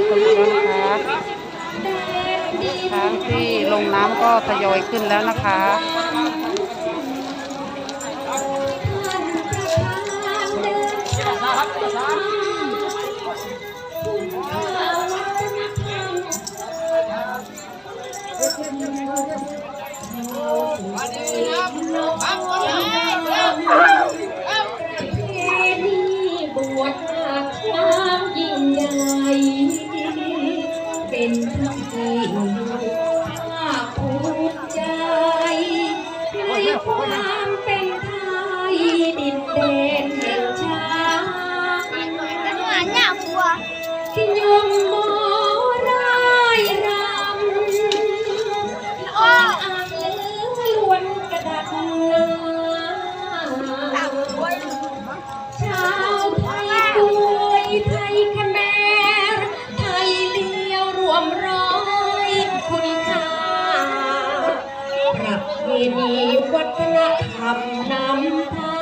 งกันแล้วนะคะช้างที่ลงน้ำก็ทยอยขึ้นแล้วนะคะบ พณีวัฒนธรรมนำพา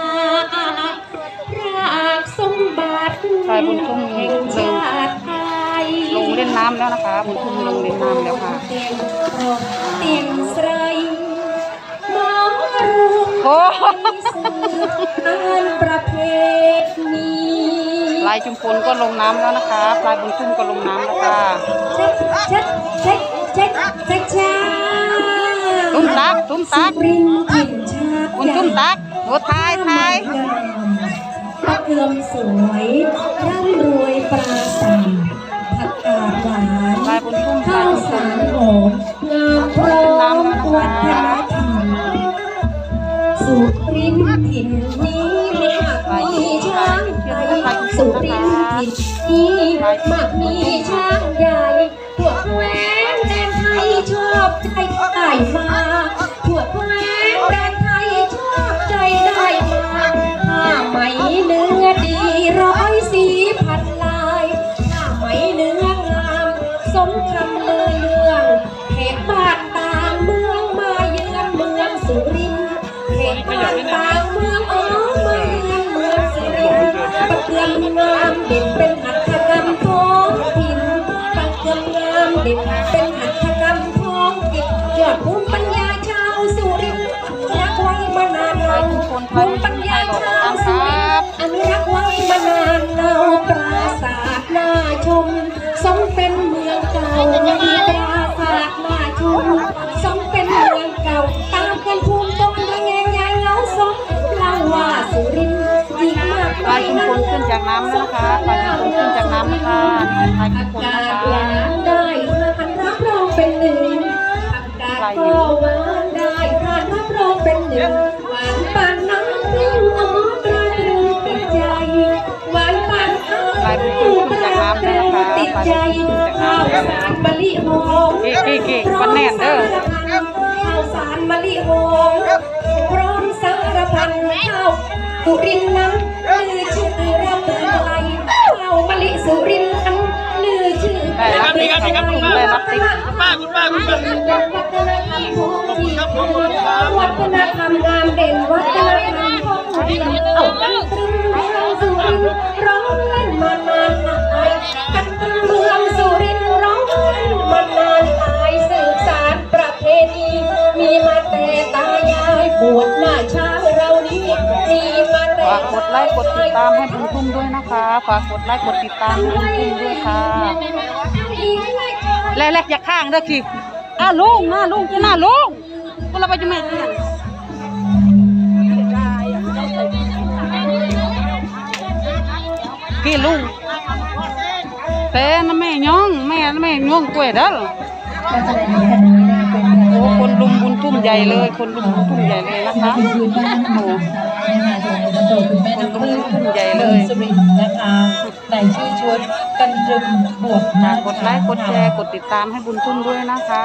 รากสมบัติชายบุญทุ่มแห่งชาติไทยลงเล่นน้ำแล้วนะคะ บุญทุ่มลงเล่นน้ำแล้วค่ะเตียงรองเตียงไสรมารูปโอ้งานประเพณีลายชุมพลก็ลงน้ำแล้วนะคะพลายบุญทุ่มก็ลงน้ำแล้วค่ะ ตักอุ่นติบุญทุ่มตักโอ้ทายทายพระเกือมสวยร่ำรวยปราศาสตร์ผักกาดหวานข้าวสารหอมงามพร้อมวัฒนธรรมสุรินทร์ถิ่นนี้มากมีช้างไทยสุรินทร์ถิ่นนี้มากมีช้างใหญ่พวกแหวนแดนไทยชอบใจได้มา มานานเราปราสาทน่าชม สมเป็นเมืองเก่าปราสาทน่าชม สมเป็นเมืองเก่า ตามกันภูมิตรงระแงงยายเหงาสมเล่าว่าสุรินทร์อีกมากลาชุมพลขึ้นจากน้ำแล้วนะคะลาชุมพลขึ้นจากน้ำนะคะ ใจข้าวสารมะลิหอมเก๋เก๋ๆวันแน่นเด้อข้าวสารมะลิหอมพร้อมสารพันข้าวสุรินทร์นั้นลือชื่อรับเมืองไทยข้าวมะลิสุรินทร์นั้นลือชื่อได้รับติ๊กได้รับติ๊กได้รับติ๊กป้าคุณป้าคุณป้าวัฒนธรรมท้องถิ่นวัฒนธรรมงามเด่นวัฒนธรรมท้องถิ่ วชหน้าชาเรานี้มีมาแต่ฝากกดไลค์กดติดตามให้บุญทุ่มด้วยนะคะ ฝากกดไลค์กดติดตามให้บุญทุ่มด้วยค่ะแรกๆอย่าข้างเด้อคิอ้าลุงหน้าลุงจะหน้าลุงก็เราไปจะไม่เที่ยกี่ลุงแฟนน่ะแม่ย่องแม่น่ะแม่ย่องกล้วยเด้อ ลุมบุญทุ่มใหญ่เลย คนลุมบุญทุ่มใหญ่เลยนะคะเป็นพื้นบ้านนะคะในงานแสดงน้ำโตคุณแม่น้ำพึ่งทุ่มใหญ่เลยสุรินทร์นะคะในชื่อชุดกันตรึมบวกฝากกดไลค์กดแชร์กดติดตามให้บุญทุ่มด้วยนะคะ